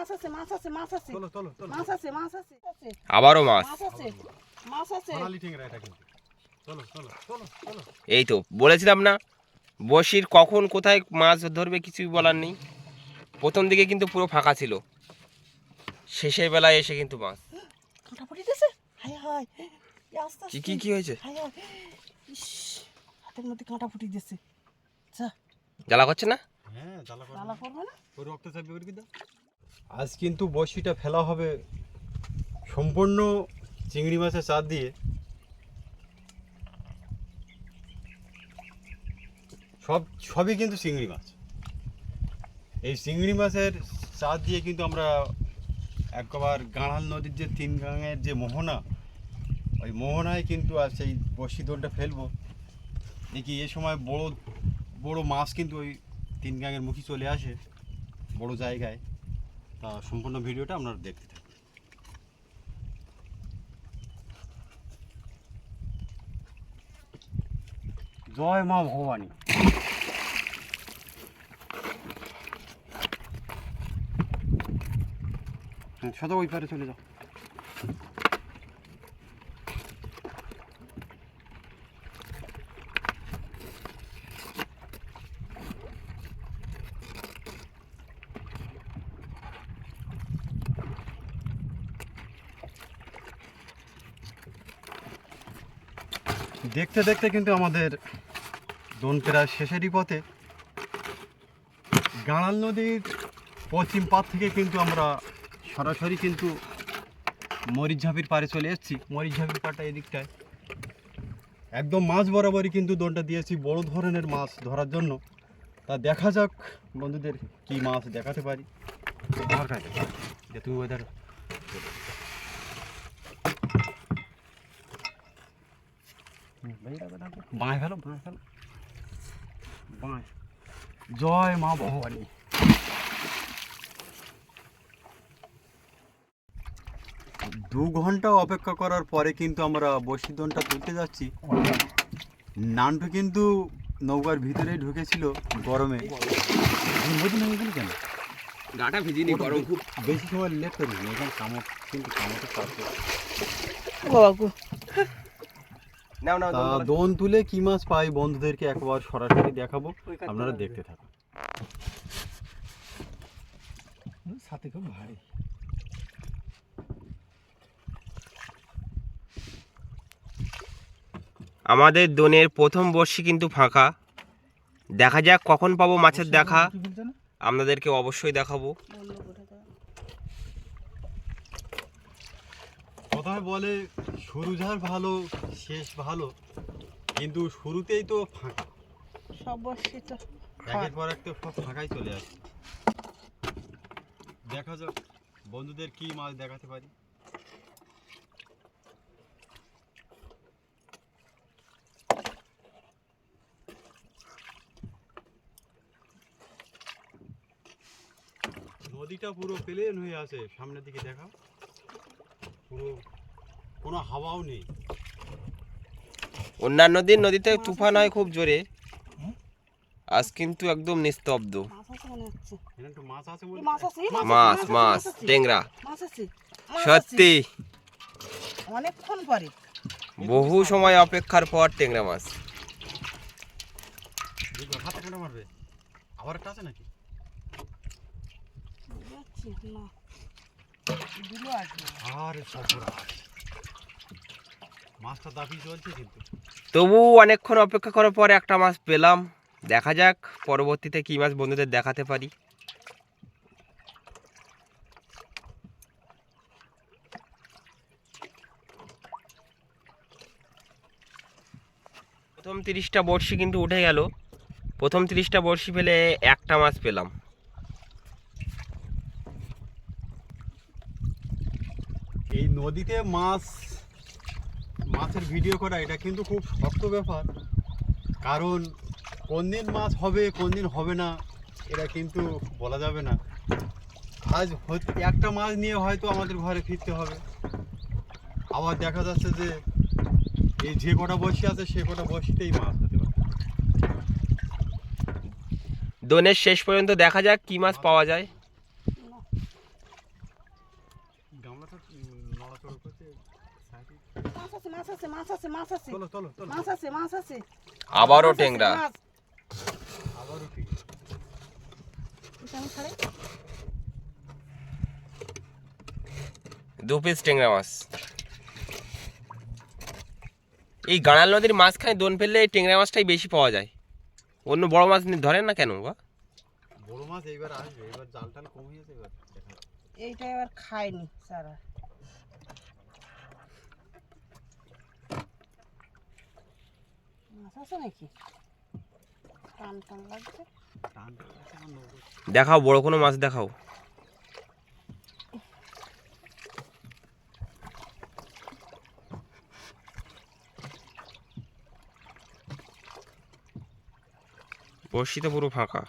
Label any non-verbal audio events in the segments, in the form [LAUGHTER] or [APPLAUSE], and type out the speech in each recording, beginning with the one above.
মাছ আছে মাছ আছে মাছ আছে। চলো চলো চলো মাছ আছে মাছ আছে। আছে, আবারও মাছ। মাছ আছে মাছ আছে। সোনালি ঠেংরা এটা কিন্তু। চলো চলো চলো চলো এই তো বলেছিলাম না বসির কখন কোথায় মাছ ধরবে কিছুই বলার নেই। প্রথম দিকে কিন্তু পুরো ফাঁকা ছিল। শেষের বেলায় এসে কিন্তু মাছ। হায় হায়। কি কি কি হয়েছে? হায় হায়। ইস হাতের মধ্যে কাঁটা ফুটি দিয়েছে জ্বালা করছে না? হ্যাঁ জ্বালা করবে। না? ওই রক্ত চাপবে ওর কিন্তু আজ কিন্তু বড়শিটা ফেলা হবে সম্পূর্ণ চিংড়ি মাছের চার দিয়ে। সব, সবই কিন্তু চিংড়ি মাছ। এই চিংড়ি মাছের চার দিয়ে কিন্তু আমরা একবার গাঁড়াল নদীর যে তিন গাঙের যে মোহনা, ওই মোহনায় কিন্তু আর সেই বড়শি দোলটা ফেলব। দেখি এ সময় বড় বড় মাছ কিন্তু ওই তিন গাঙের মুখী চলে আসে, বড় জায়গায়। তা সম্পূর্ণ ভিডিওটা আপনারা দেখতে থাকুন। জয় মা ভবানী। সদা ওই পারে চলে যাও। দেখতে দেখতে কিন্তু আমাদের দোন প্রায় শেষেরই পথে। গাঁড়াল নদীর পশ্চিম পার থেকে কিন্তু আমরা সরাসরি কিন্তু মরিচঝাপির পাড়ে চলে এসেছি। মরিচঝাপির পাড়টা এদিকটায় একদম মাছ বরাবরই কিন্তু দোনটা দিয়েছি, বড় ধরনের মাছ ধরার জন্য। তা দেখা যাক বন্ধুদের কি মাছ দেখাতে পারি। যে তুমি ওয়েদার বাঁয় ফেলো বাঁয় ফেলো। বাঁয়। জয় মা ভবানী। দু ঘণ্টা অপেক্ষা করার পরে কিন্তু আমরা বসিদনটা তুলতে যাচ্ছি। নানটু কিন্তু নৌকার ভিতরেই ঢুকেছিল গরমে। কেন গাটা ভিজিনি গরম খুব। বেশি সময় লেট করিস না এখানে কামড় কিন্তু কামড় পাচ্ছে বাবা গো। নাও নাও দোন তুলে কি মাছ পাই বন্ধুদেরকে একবার সরাসরি দেখাবো। আপনারা দেখতে থাকুন। সাথে খুব ভারী। আমাদের দোনের প্রথম বর্ষি কিন্তু ফাঁকা। দেখা যাক কখন পাবো মাছের দেখা। আপনাদেরকে অবশ্যই দেখাবো। কথায় বলে শুরু যার ভালো শেষ ভালো। কিন্তু শুরুতেই তো ফাঁকা। সব বর্ষিটা একের পর এক তো সব ফাঁকাই চলে আসে। দেখা যাক বন্ধুদের কি মাছ দেখাতে পারি। নদীটা পুরো প্লেন হয়ে আছে। সামনের দিকে দেখা পুরো কোনো হাওয়াও নেই। অন্যান্য দিন নদীতে তুফান হয় খুব জোরে। আজ কিন্তু একদম নিস্তব্ধ। মাছ মাছ টেংরা। সত্যি। অনেকক্ষণ পরে। বহু সময় অপেক্ষার পর টেংরা মাছ। আবার একটা আছে নাকি? না। তবু অনেকক্ষণ অপেক্ষা করার পর একটা মাছ পেলাম। দেখা যাক পরবর্তীতে কী মাছ বন্ধুদের দেখাতে পারি। প্রথম তিরিশটা বড়শি কিন্তু উঠে গেল। প্রথম তিরিশটা বড়শি ফেলে একটা মাছ পেলাম এই নদীতে মাছ, মাছের ভিডিও করা, এটা কিন্তু খুব শক্ত ব্যাপার। কারণ কোন দিন মাছ হবে, কোন দিন হবে না, এটা কিন্তু বলা যাবে না। আজ একটা মাছ নিয়ে হয়তো আমাদের ঘরে ফিরতে হবে। আবার দেখা যাচ্ছে যে, এই যে কটা বসি আছে, সে কটা বসিতেই মাছ হতে পারে। দোনের শেষ পর্যন্ত দেখা যাক কী মাছ পাওয়া যায় গামলাটা নড়াচড়া করছে সাইডে মাছ আছে মাছ আছে মাছ আছে। মাছ আছে মাছ আছে। আবারও টেংরা আবারও দু পিস টেংরা মাছ। এই গাঁড়াল নদীর মাঝখানে দোন ফেললে এই টেংরা মাছটাই বেশি পাওয়া যায়। অন্য বড় মাছ নি- ধরেন না কেন বা বড় মাছ এইবার আসবে এবার জাল টাল কমে গেছে এবার। এইটা এবার খাইনি সারা মাছ আছে নাকি টান টান লাগছে টান টান আছে আমার নৌকো। দেখাও, বড় কোনো মাছ দেখাও। বড়শি তো পুরো ফাঁকা।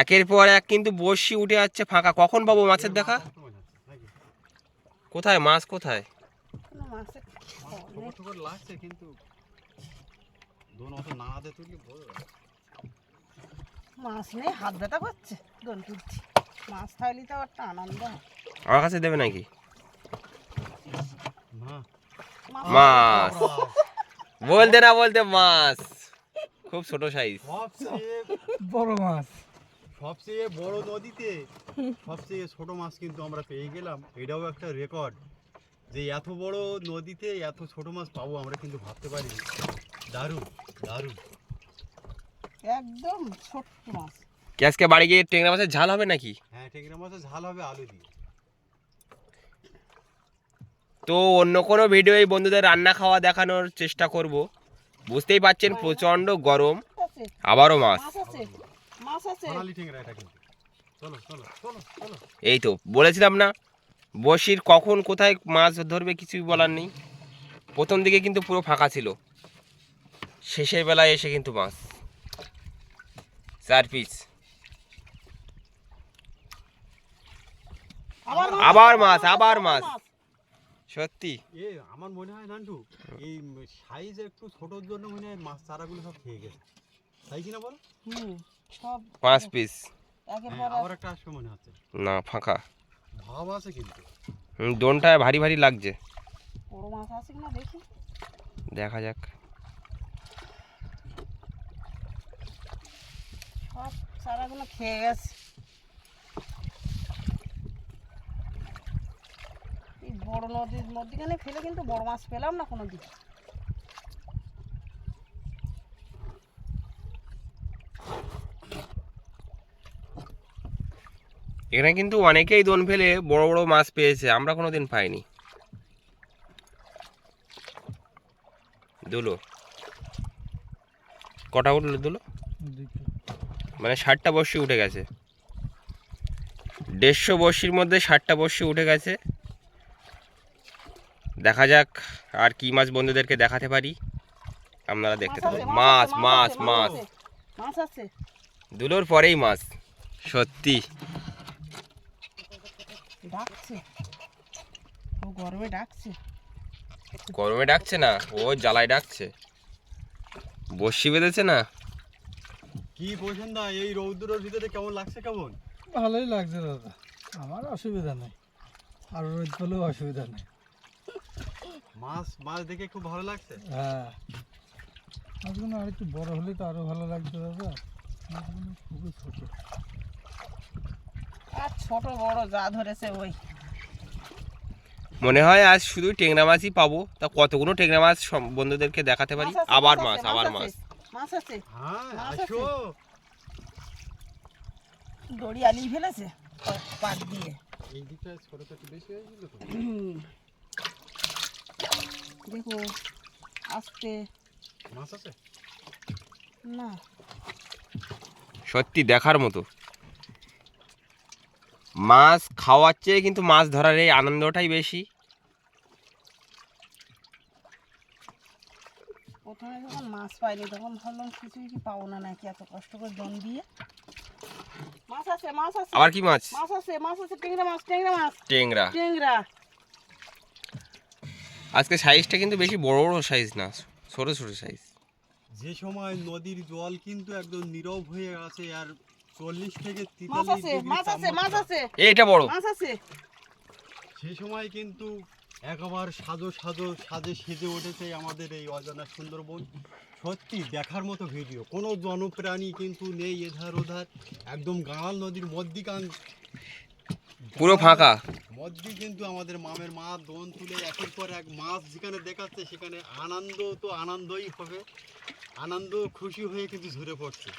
একের পর এক কিন্তু বড়শি উঠে যাচ্ছে ফাঁকা। কখন পাবো মাছের দেখা? কোথায়? মাছ কোথায়? মাছ লাগছে কিন্তু? দোন অত নাড়াতে তুললে বড় মাছ নেই হাত ব্যথা করছে তুলছি। মাছ থাকলে তো একটা আনন্দ আমার কাছে দেবে নাকি? মাছ বলতে না বলতে মাছ খুব ছোট সাইজ সবচেয়ে বড় মাছ সবচেয়ে বড় নদীতে সবচেয়ে ছোট মাছ কিন্তু আমরা পেয়ে গেলাম। এটাও একটা রেকর্ড যে এত বড় নদীতে এত ছোট মাছ পাবো আমরা কিন্তু ভাবতে পারি দারুণ দারুণ। একদম ছোট্ট মাছ। কি আজকে বাড়ি গিয়ে টেংরা মাছের ঝাল হবে নাকি? হ্যাঁ টেংরা মাছের ঝাল হবে আলু দিয়ে। তো অন্য কোনো ভিডিও এই বন্ধুদের রান্না খাওয়া দেখানোর চেষ্টা করব। বুঝতেই পাচ্ছেন প্রচণ্ড গরম। আছে। আবারও মাছ। মাছ আছে। মাছ আছে। সোনালি টেংরা এটা কিন্তু। চলো চলো চলো চলো। এই তো বলেছিলাম না? বসির কখন কোথায় মাছ ধরবে কিছুই বলার নেই। প্রথম দিকে কিন্তু পুরো ফাঁকা ছিল। শেষের বেলায় এসে কিন্তু মাছ। চার পিস আবার মাছ, আবার মাছ। সত্যি? এ আমার মনে হয় নান্টু এই সাইজ একটু ছোটোর জন্য মনে হয় মাছ চারাগুলো সব খেয়ে গেছে। তাই কিনা বল? হুম সব পাঁচ পিস হ্যাঁ এক। আবার একটা আসবে মনে হচ্ছে। না ফাঁকা। ভাব আছে কিন্তু। হুম, দোনটায় ভারী ভারী লাগছে। বড় মাছ আছে কিনা দেখি। দেখা যাক। সব চারাগুলো খেয়ে গেছে। এই বড় নদীর মধ্যখানে ফেলে কিন্তু বড় মাছ পেলাম না কোনো দিন এখানে কিন্তু অনেকেই দোন ফেলে বড় বড় মাছ পেয়েছে আমরা কোনো দিন পাইনি। দুলো। কটা উঠল দুলো? মানে ষাটটা বর্ষি উঠে গেছে। দেড়শো বর্ষির মধ্যে ষাটটা বর্ষি উঠে গেছে। দেখা যাক আর কি মাছ বন্ধুদেরকে দেখাতে পারি। আপনারা দেখতে থাকুন। মাছ মাছ মাছ। দুলোর পরেই মাছ সত্যি। ডাকছে। ও গরমে ডাকছে। গরমে ডাকছে না ও জ্বালায় ডাকছে। বর্ষি বেঁধেছে না? কি বোঝেন না এই রৌদ্রের ভিতরে কেমন লাগছে কেমন? ভালোই লাগছে দাদা আমার অসুবিধা নেই আর রোদ পেলেও অসুবিধা নেই। মাছ মাছ দেখে খুব ভালো লাগছে? হ্যাঁ। মাছগুলো আর একটু বড় হলে তো আরও ভালো লাগছে দাদা মাছগুলো খুবই ছোট। আর ছোট বড় যা ধরেছে ওই। মনে হয় আজ শুধু টেংরা মাছই পাবো। তা কতগুলো টেংরা মাছ সব বন্ধুদেরকে দেখাতে পারি? আবার মাছ আবার মাছ মাছ। আছে হ্যাঁ দড়ি আনিয়ে ফেলেছে পাট দিয়ে। দেখো আস্তে। মাছ আছে? না। সত্যি দেখার মতো। মাছ খাওয়ার চেয়ে কিন্তু মাছ ধরার এই আনন্দটাই বেশি। প্রথমে যখন মাছ পাইনি তখন ভাবলাম কিছুই কি পাবো না নাকি এত কষ্ট করে জন দিয়ে। মাছ আছে মাছ আছে। আবার কি মাছ? মাছ আছে মাছ আছে টেংরা মাছ টেংরা মাছ। টেংরা টেংরা আজকে সাইজটা কিন্তু বেশি বড় বড় সাইজ না ছোট ছোট সাইজ যে সময় নদীর জল কিন্তু একদম নীরব হয়ে আছে আর চল্লিশ থেকে মাছ আছে মাছ আছে মাছ আছে। এইটা বড়। মাছ আছে। সেই সময় কিন্তু একবার সাজো সাজো সাজে সেজে উঠেছে আমাদের এই অজানা সুন্দরবন। সত্যি দেখার মতো ভিডিও। কোনো জনপ্রাণী কিন্তু নেই এধার ওধার। একদম গাঁড়াল নদীর মধ্যিকান। পুরো ফাঁকা। মধ্যে কিন্তু আমাদের মামের মা দোন তুলে একের পর এক মাছ যেখানে দেখাচ্ছে সেখানে আনন্দ তো আনন্দই হবে। আনন্দ খুশি হয়ে কিন্তু ঝরে পড়ছে।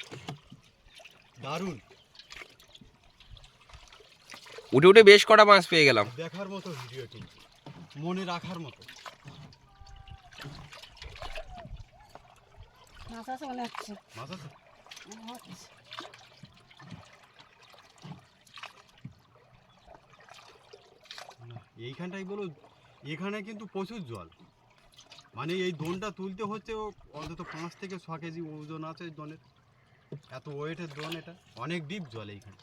দারুণ। উঠে উঠে বেশ কটা মাছ পেয়ে গেলাম। দেখার মতো ভিডিওটি মনে রাখার মতো। মাছ আছে মনে হচ্ছে। মাছ আছে? হচ্ছে। না, এইখানটাই বলো এখানে কিন্তু প্রচুর জল। মানে এই দোনটা তুলতে হচ্ছে অন্তত পাঁচ থেকে ছ কেজি ওজন আছে দোনের। এত ওয়েটের দোন এটা? অনেক ডিপ জল এইখানে।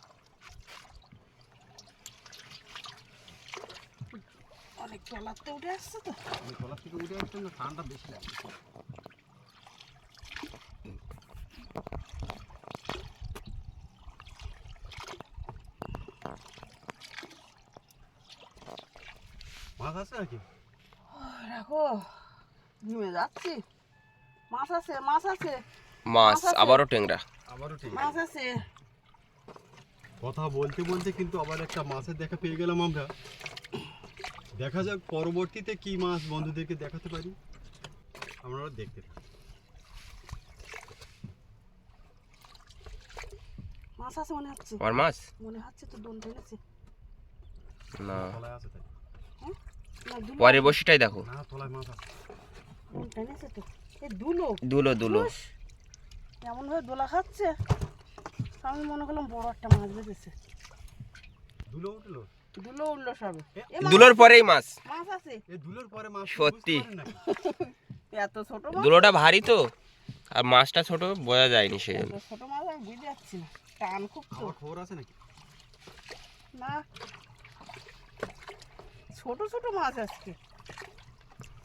অনেক টলাতে উঠে আসছে তো। আমি তলার থেকে উঠে আসছেন না ঠান্ডা বেশি লাগে। মাছ আছে নাকি? রাখো। ঘুমে যাচ্ছি। মাছ আছে মাছ আছে। মাছ মাছ আবারও টেংরা। আবারও ঠিক মাছ আছে। কথা বলতে বলতে কিন্তু আবার একটা মাছের দেখা পেয়ে গেলাম আমরা। দেখা যাক পরবর্তীতে কি মাছ বন্ধুদেরকে দেখাতে পারি। আমরা দেখতে থাকি। মাছ আছে মনে হচ্ছে। আমার মাছ? মনে হচ্ছে তো দোন টেনেছে না। তলায় আছে তাই। না পরে বসিটাই দেখো। না তলায় মাছ আছে। টেনেছে তো এ দুলো দুলো দুলো ধুস, এমন ভাবে দোলা খাচ্ছে আমি মনে করলাম বড় একটা মাছ বেঁধেছে। ধুলো উঠল? দুলো উঠল সবে। এ, এ দুলোর পরেই মাছ। মাছ আছে? এই ধুলোর পরে মাছ সত্যি। [LAUGHS] এত ছোট মাছ? দুলোটা ভারী তো। আর মাছটা ছোট বোঝা যায়নি সেই জন্য ছোট মাছ আমি বুঝতে পারছি না। টান খুব তো। খবর আছে নাকি? না। ছোট ছোট মাছ আজকে।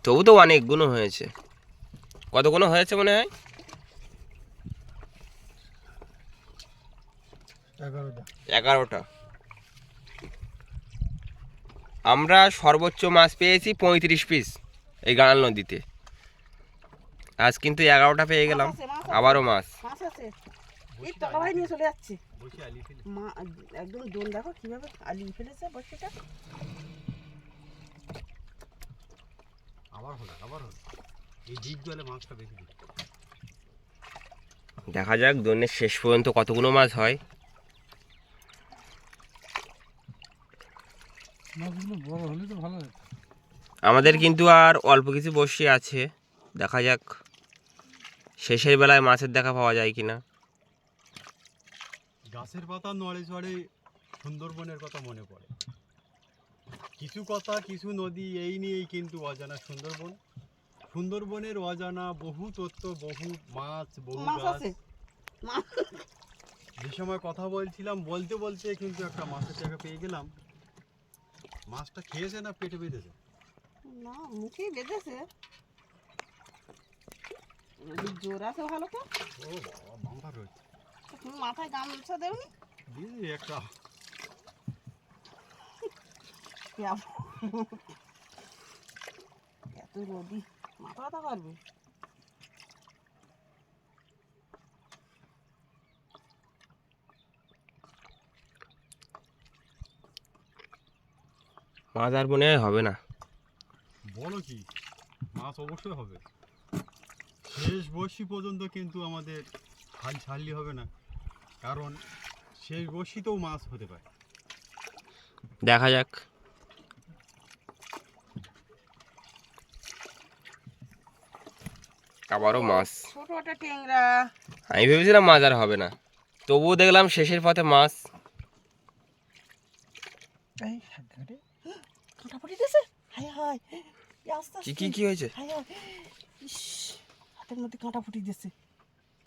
তবু তো অনেকগুলো হয়েছে। কতগুলো হয়েছে মনে হয়? এগারোটা। আমরা সর্বোচ্চ মাছ পেয়েছি পঁয়ত্রিশ পিস এই গাঁড়াল নদীতে। আজ কিন্তু এগারোটা পেয়ে গেলাম। আবারও মাছ। মাছ আছে। এই তলা ভাই নিয়ে চলে যাচ্ছে। বসে আলি ফেলি। মা একদম দোন দেখো কীভাবে আলিয়ে ফেলেছে বসিটা আবার হলো আবার হলো এই ডিপ জলে মাছটা বেশি দিই দেখা যাক দোনের শেষ পর্যন্ত কতগুলো মাছ হয় মাছগুলো বড় হলে তো ভালো হতো আমাদের কিন্তু আর অল্প কিছু বসে আছে। দেখা যাক শেষের বেলায় মাছের দেখা পাওয়া যায় কিনা। গাছের পাতা নড়ে চড়ে সুন্দরবনের কথা মনে পড়ে। কিছু কথা কিছু নদী এই নিয়েই কিন্তু অজানা সুন্দরবন। সুন্দরবনের অজানা বহু তথ্য বহু মাছ বহু গাছ। যে সময় কথা বলছিলাম বলতে বলতে কিন্তু একটা মাছের জায়গা পেয়ে গেলাম। মাছটা খেয়েছে না পেটে বেঁধেছে? না মুখেই বেঁধেছে। জোর আছে ভালো তো ও বাবা বাম্পার রয়েছে। তুমি মাথায় গামছা দেওনি? দিদি একটা। এত রোদি মাথা ব্যথা করবে? মাছ আর মনে হবে না। বলো কি মাছ অবশ্যই হবে। শেষ বর্ষি পর্যন্ত কিন্তু আমাদের হাল ছাড়লি হবে না কারণ শেষ বর্ষিতেও মাছ হতে পারে। দেখা যাক। আবারও মাছ। ছোট একটা টেংরা আমি ভেবেছিলাম মাছ আর হবে না তবুও দেখলাম শেষের পথে মাছ এই ঘাটে কাঁটা ফুটি দিয়েছে হাই হাই এ আস্তে কি কি কি হয়েছে? হাতের মধ্যে কাঁটা ফুটি দিয়েছে।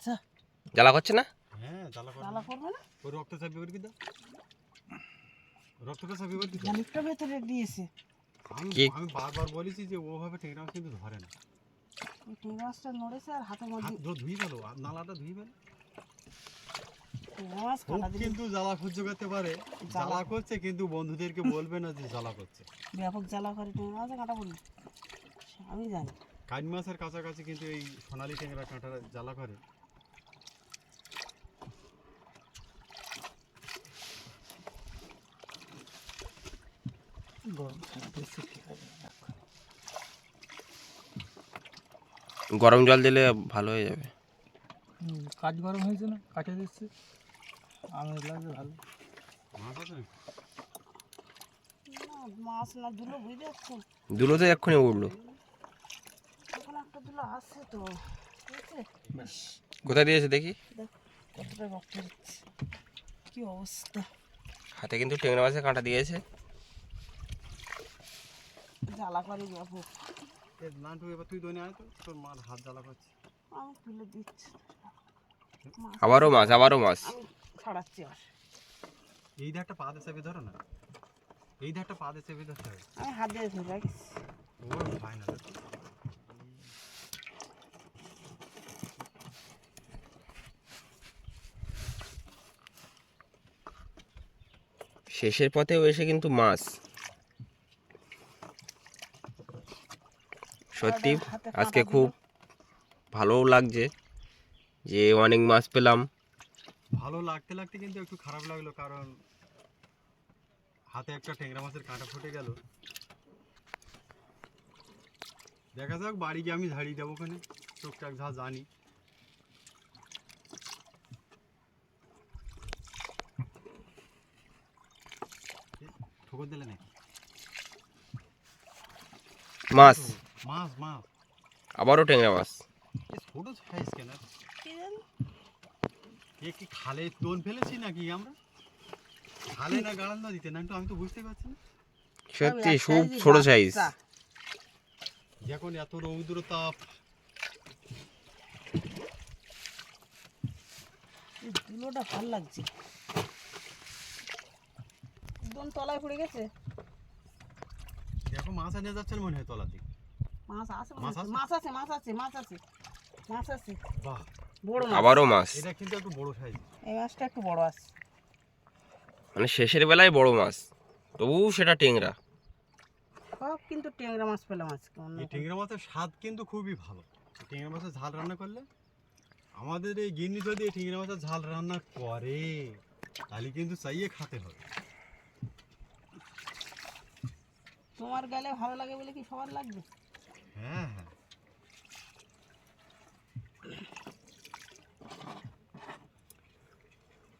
যা। জ্বালা করছে না? হ্যাঁ জ্বালা করে জ্বালা করবে না? ওই রক্ত চাপি করে দাও। রক্তটা চাপি করে দাও? খানিকটা ভেতরে দিয়েছে। আমি আমি বারবার বলেছি যে ওভাবে টেংরা মাছ কিন্তু ধরে না। ওই মাছটা নড়েছে আর হাতের মধ্যে হাত ধো- ধুই ফেলো আর নালাটা ধুই ফেলো। ট্যাংরা মাছ খুব কাঁটা দিলে কিন্তু জ্বালা সহ্য করতে পারে। জ্বালা। করছে কিন্তু বন্ধুদেরকে বলবে না যে জ্বালা করছে। ব্যাপক জ্বালা করে মাছে কাঁটা পড়লে আমি জানি। কান মাছের কাছাকাছি কিন্তু এই সোনালি ট্যাংরা কাঁটা জ্বালা করে। গরম জল দিলে ভালো হয়ে যাবে। কাজ গরম হয়েছে না? কাঠে দিচ্ছে। আমের লাগবে ভালো। মাছ আছে না মাছ না দুলো বুঝতে পারছ তো এক্ষুনি উঠল এখন আছে তো। ব্যাস কোথায় দিয়েছে দেখি? কতটা রক্ত হচ্ছে কি অবস্থা। হাতে কিন্তু টেংরা মাছের কাঁটা দিয়েছে। জ্বালা করে এ এবার তুই দোনে আয় তো। তোর মার হাত জ্বালা করছে। আমি তুলে দিচ্ছি। আবারও মাছ আবারও মাছ। ছাড়াচ্ছি আর। এই ধারটা পা দিয়ে চেপে ধরো না। এই ধারটা পা দিয়ে চেপে ধরতে হবে। আমি হাত দিয়ে ধরে রাখিস ও হয় শেষের পথেও এসে কিন্তু মাছ। সত্যি আজকে খুব ভালোও লাগছে যে অনেক মাছ পেলাম। ভালো লাগতে লাগতে কিন্তু একটু খারাপ লাগল কারণ হাতে একটা ট্যাংরা মাছের কাঁটা ফুটে গেল। দেখা যাক বাড়ি গিয়ে আমি ঝাড়িয়ে দেবো ওখানে। টুকটাক যা জানি এ, ঠোকর দিলে নাকি মাছ। মাছ মাছ। আবারও টেংরা মাছ। ছোট সাইজ কেন? এ কি খালে তোন ফেলেছি নাকি আমরা? খালে না গাড়াল নদীতে না একটু আমি তো বুঝতে পারছি না। সত্যি খুব ছোট সাইজ এখন এত রৌদ্র তাপ। দুলোটা ভালো লাগছে। একদম তলায় পড়ে গেছে? দেখো মাছ আনিয়ে যাচ্ছেন মনে হয় তলার দিকে মাছ আছে মাছ আছে? মাছ আছে মাছ আছে মাছ আছে মাছ আছে। বাহ। বড় মাছ। আবারও মাছ। এটা কিন্তু একটু বড় সাইজ। এই মাছটা একটু বড় আছে মানে শেষের বেলায় বড় মাছ। তবু সেটা টেংরা। সব কিন্তু ট্যাংরা মাছ পেলাম আজকে অন্য এই টেংরা মাছের স্বাদ কিন্তু খুবই ভালো। টেংরা মাছের ঝাল রান্না করলে আমাদের এই গিন্নি যদি এই টেংরা মাছের ঝাল রান্না করে তাহলে কিন্তু চাইয়ে খেতে হবে। তোমার গেলে ভালো লাগে বলে কি সবার লাগবে? হ্যাঁ হ্যাঁ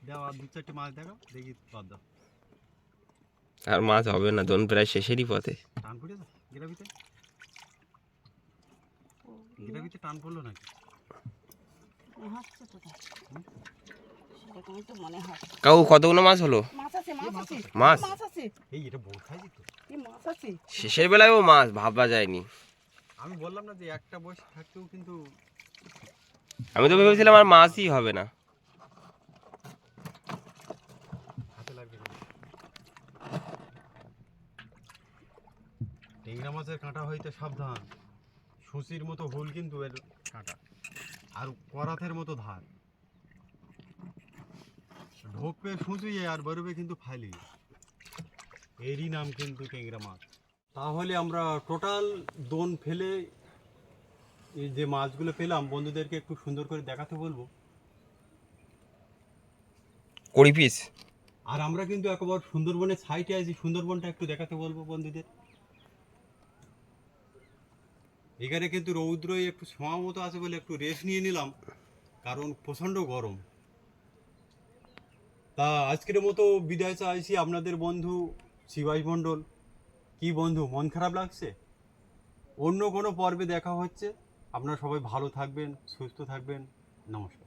দাও আর দু চারটে মাছ দেখো দেখি বাদ দাও আর মাছ হবে না দোন প্রায় শেষেরই পথে। টান পড়ল নাকি? মনে হয়। কাউ কতগুলো মাছ হলো? মাছ আছে মাছ আছে? মাছ? আছে। এই এটা বড় খাইছি তো। এই মাছ আছে? শেষের বেলায়ও মাছ ভাবা যায়নি। আমি বললাম না যে একটা বয়স থাকতেও কিন্তু আমি তো ভেবেছিলাম আর মাছই হবে না। টেংরা মাছের কাঁটা হইতে সাবধান। সুসির মতো হুল কিন্তু এর কাঁটা। আর করাতের মতো ধার। ঢোকবে সুঁচুয়ে আর বেরোবে কিন্তু ফাইলি এরই নাম কিন্তু টেংরা মাছ। তাহলে আমরা টোটাল দোন ফেলে এই যে মাছগুলো পেলাম বন্ধুদেরকে একটু সুন্দর করে দেখাতে বলব। কুড়ি পিস আর আমরা কিন্তু একবার সুন্দরবনের সাইটে আছি সুন্দরবনটা একটু দেখাতে বলব বন্ধুদের। এখানে কিন্তু রৌদ্র একটু সময় মতো আছে বলে একটু রেস্ট নিয়ে নিলাম কারণ প্রচণ্ড গরম। তা আজকের মতো বিদায় চাইছি। আপনাদের বন্ধু শিবাই মণ্ডল, কি বন্ধু, মন খারাপ লাগছে? অন্য কোনো পর্বে দেখা হচ্ছে। আপনারা সবাই ভালো থাকবেন, সুস্থ থাকবেন। নমস্কার।